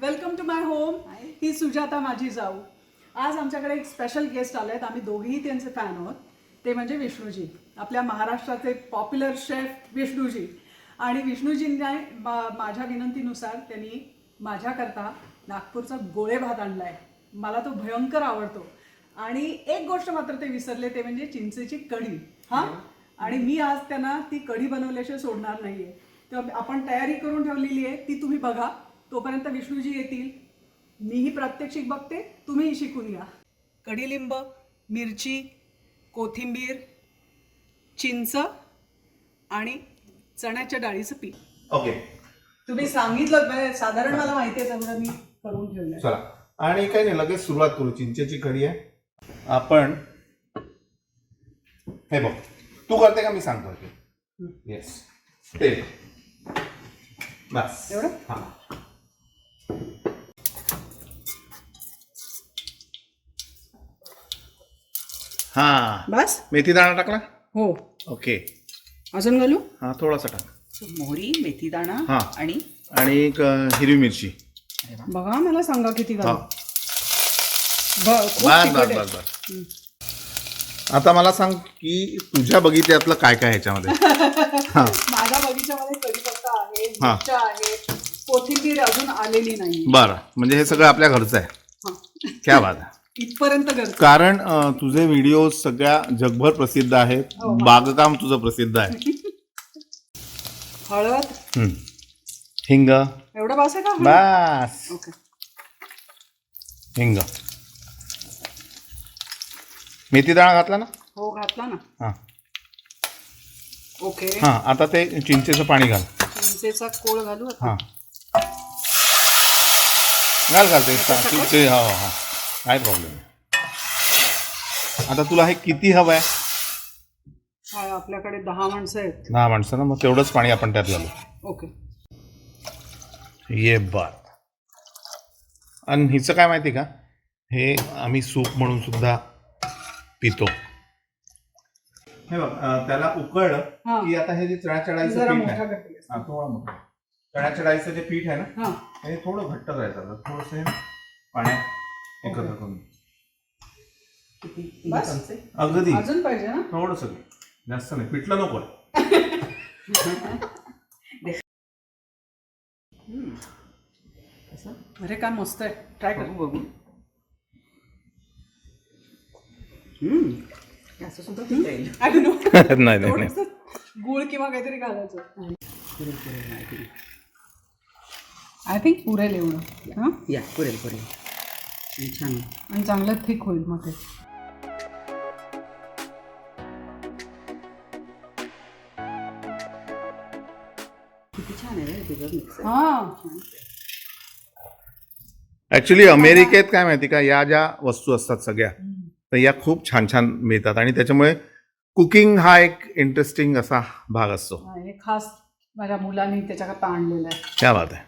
Welcome to my home ही सुजाता माझी जाऊ आज आमच्याकडे एक स्पेशल गेस्ट आले आहेत आम्ही दोघेही त्यांचे फॅन आहोत. ते म्हणजे विष्णूजी. आपल्या महाराष्ट्राचे पॉप्युलर शेफ विष्णूजी. आणि विष्णूजींनी मा- माझ्या विनंतीनुसार त्यांनी माझ्याकरता नागपूरचा गोळे भात आणलाय. मला तो भयंकर आवडतो. आणि एक गोष्ट मात्र ते विसरले ते म्हणजे चिंचेची कढी. हा? आणि मी आज त्यांना ती कढी बनवल्याशिवाय सोडणार नाहीये. तर आपण तयारी करून ठेवलेली आहे. ती तुम्ही बघा. तोपर्यंत विष्णूजी येतील. मीही प्रात्यक्षिक बघते. तुम्हीही शिकून घ्या कढीलिंब मिरची कोथिंबीर चिंच आणि चण्याच्या डाळीचं पीठ. ओके. तुम्ही सांगितलं म्हणजे साधारण मला माहिती आहे त्यामुळे मी करून ठेवलंय. चला. आणि काही नाही लगेच सुरुवात करू. चिंचेची कढी आहे. आपण हे बघ. तू करते का मी सांगतो? येस तेल बस. एवढं? हा. हा. बस. मेथी दाणा टाकला? हो. ओके. अजून घालू? हा थोडासा टाक. मोहरी मेथीदाणा हा. आणि आणि एक अं, हिरवी मिरची. बघा मला सांगा किती हा. घालू. ब- खूप बस तिखट बस आहे. बस बस. आता मला सांग की तुझ्या बगीच्यातलं काय काय ह्याच्यामध्ये? हा. माझ्या बगीच्यामध्ये कढीपत्ता आहे हा. मिरच्या आहेत कोथिंबीर अजून आलेली नाही बरं. म्हणजे हे सगळं आपल्या घरचं आहे. हा. क्या बात आहे. इथपर्यंत कारण तुझे व्हिडिओ सगळ्या जगभर प्रसिद्ध आहेत. हो. बागकाम तुझं प्रसिद्ध आहे. हळद. हिंग. एवढं बास आहे का बस. ओके. हिंग. मेथी दाणा घातला ना? हो घातला ना. हा. ओके. हा आता ते चिंचेचं पाणी घाल. चिंचेचा कोळ घालू हा. घाल घाल ते. सा- तू ते हो हो. काय प्रॉब्लेम आता तुला हे किती हवं आहे हा, आपल्याकडे दहा माणसं आहेत. दहा माणसं ना मग तेवढंच पाणी आपण त्यात घालू. ओके. ये बात. आणि हिचं काय माहिती का? हे आम्ही सूप म्हणून सुद्धा पितो. हे बघ अं, त्याला उकळलं हा. की आता हे जे चण्याच्या डाळीचं जरा पीठ मोठा आहे. करते हा थोडा मोठा. चण्याच्या डाळीचं जे पीठ आहे ना हा. हे थोडं घट्ट करायचं. थोडस पाण्यात एकत्र करून किती? तीन बस? चमचे? अगदी. अजून पाहिजे ना? थोडस जास्त नाही. पिठलं नको हम्म. कसं? अरे काय मस्त आहे. ट्राय कर. बघू बघू. हम्म. हे असं सुद्धा पिता येईल. आय नो नाही नाही नाही. गुळ किंवा काहीतरी घालायचं. पुरेल पुरेल. आय थिंक पुरेल एवढं. हां? या पुरेल पुरेल. छान आणि चांगलं थिक होईल मग ते. किती छान आहे रे तुझं मिक्सर हां. ऍक्च्युली अमेरिकेत काय माहिती का या ज्या वस्तू असतात सगळ्या तर या खूप छान छान मिळतात. आणि त्याच्यामुळे कुकिंग हा एक इंटरेस्टिंग असा भाग असतो. हे खास माझ्या मुलांनी त्याच्याकरता आणलेलं आहे. क्या बात आहे.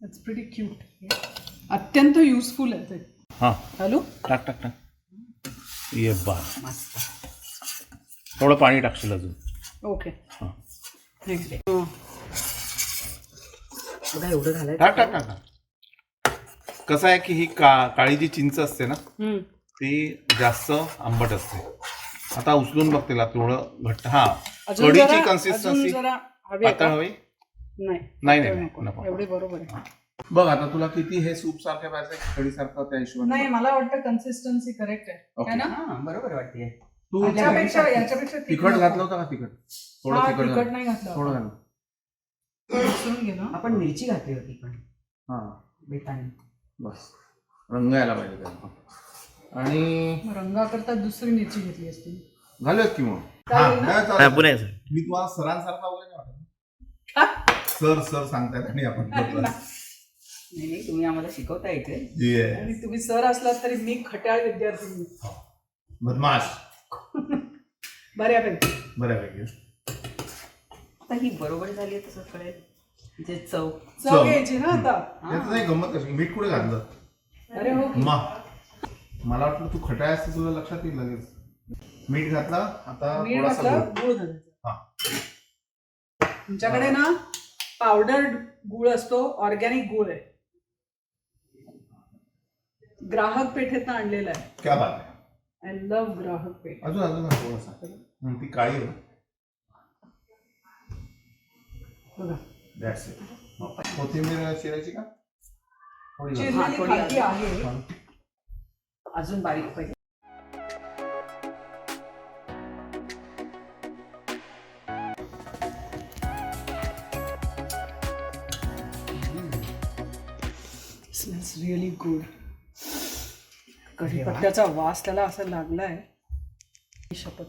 इट्स प्रिटी क्यूट अत्यंत युजफुल आहे ते. हा. हॅलो? टाक टाक टाक. ये बा. मस्त थोडं पाणी टाकशील अजून. ओके हा. बघा एवढं घालायचं. टाक टाक टाक टाक. कसं आहे की ही का काळी जी चिंच असते ना ती जास्त आंबट असते. आता उचलून बघ तिला थोडं घट्ट. हा. अजून कढीची जरा- अजून कन्सिस्टन्सी जरा हवी आहे पातळ का? हवी? नाही. नाही पातळ नाही. नको. नको. एवढी बरोबर आहे. बघ आता तुला किती हे सूप सारखं पाहिजे कढी सारखं त्या हिशोबाने नाही मला वाटतं कन्सिस्टन्सी करेक्ट आहे. है ना? हा बरोबर वाटते तू याच्यापेक्षा याच्यापेक्षा तिखट घातलं होतं का तिखट? थोडं हा, तिखट तिखट घाल. नाही घातलं. थोडं घाल मिसळून घे ना आपण मिरची घातली होती पण. हा. बेताने. बस. रंग यायला पाहिजे त्याला आणि रंगाकरता दुसरी मिरची घेतली असती. घालूयात की मग? चालेल हा, ना? नाही, चालेल. मी तुम्हाला सरांसारखा वगैरे नाही वाटत सर सर सांगतायत आणि आपण. नाही नाही तुम्ही आम्हाला शिकवता येते Yes. आणि तुम्ही सर असलात तरी मी खट्याळ विद्यार्थी बदमाश. बऱ्यापैकी. बऱ्यापैकी. आता ही बरोबर झाली आहे तसं कळेल. जे चव. चव. चव. घ्यायची ना आता? नाही गंमत कशी? मीठ कुठे घातलं? अरे हो मा. मला वाटलं तू खटाय असते तुला लक्षात येईल लगेच. मीठ घातला आता मीठ थोडासा गुळ. हा. तुमच्याकडे ना पावडर्ड गुळ असतो ऑर्गॅनिक गुळ आहे. ग्राहक पेठेतनं आणलेलं आहे. क्या बात आहे. आय लव्ह ग्राहक पेठ. अजून अजून ना थोडासा हं, ती काळी आहे बघा. कोथिंबीर चिरायची का? थोडी. चिरलेली. आहे. अजून बारीक पाहिजे स्मेल्स रिअली गुड कढीपत्त्याचा वास त्याला असं लागलाय. शपथ.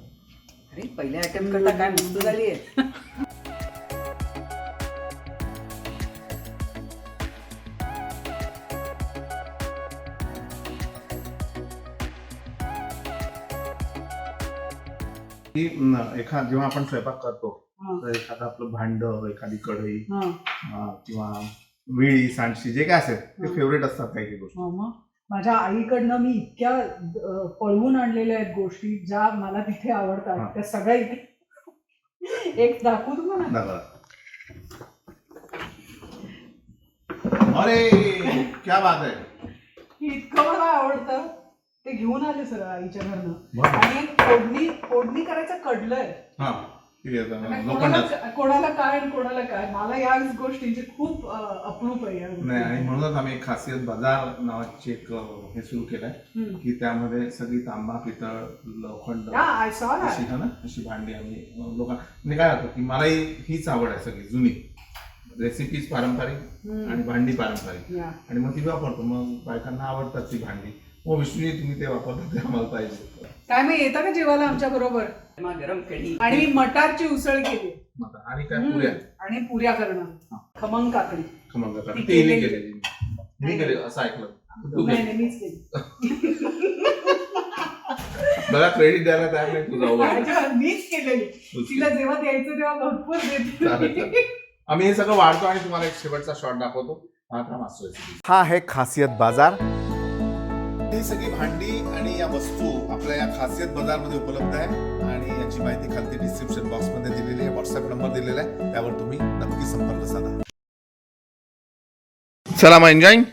अरे पहिल्या अटेम्प्ट करता काय मस्त झाली आहे. ही न, एखा जेव्हा आपण स्वयंपाक करतो हा. तर एखादं आपलं भांड एखादी कढई हा. अं, किंवा विळी सांडशी जे काय असेल ते हं. फेवरेट असतात काही काही गोष्टी. हा मग? माझ्या आईकडनं मी इतक्या पळवून आणलेल्या आहेत गोष्टी ज्या मला तिथे. आवडतात. त्या सगळ्या इथे एक दाखवू तुम्हाला? अरे क्या बात आहे. इतकं मला आवडतं. ते घेऊन आले सर आईच्या घरनं. आणि फोडणी फोडणी करायचं कडलंय कोणाला काय आणि कोणाला काय मला या गोष्टींची खूप अप्रूप आहे नाही आणि. म्हणूनच आम्ही एक खासियत बाजार नावाची एक हे सुरू केलंय. की त्यामध्ये सगळी तांबा पितळ लोखंड. अशी भांडी आम्ही अं, लोकां म्हणजे काय होतं की मलाही हीच आवड आहे सगळी जुनी रेसिपीज पारंपरिक. आणि भांडी पारंपरिक. आणि मग ती वापरतो. मग बायकांना आवडतात ती भांडी. हो विष्णूजी तुम्ही ते वापरता ते आम्हाला पाहिजे. काय मग येता का जेवायला आमच्या बरोबर? मग गरम कढी. आणि मी मटारची उसळ केली. मग आणि काय पुऱ्या? आणि पुऱ्या करणं खमंग काकडी. खमंग ती ती केलेली. केलेली. हिने केली असं ऐकलं. तू नाही केली. नाही, मीच केली. मला क्रेडिट द्यायला तयार नाही तू जाऊ अजिबात मीच केलेली. तिला जेव्हा द्यायचं तेव्हा भरपूर चालेल, देते. आम्ही हे सगळं वाढतो आणि तुम्हाला एक शेवटचा शॉट दाखवतो. मास्टर हा आहे खासियत बाजार. ही सगळी भांडी आणि या वस्तू आपल्या या खासियत बाजारमध्ये उपलब्ध आहे आणि याची माहिती खालती डिस्क्रिप्शन बॉक्समध्ये दिलेली आहे व्हॉट्सअप नंबर दिलेला आहे त्यावर तुम्ही नक्की संपर्क साधा. चला मग एन्जॉईंग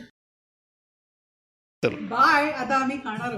बाय आता आम्ही खाणार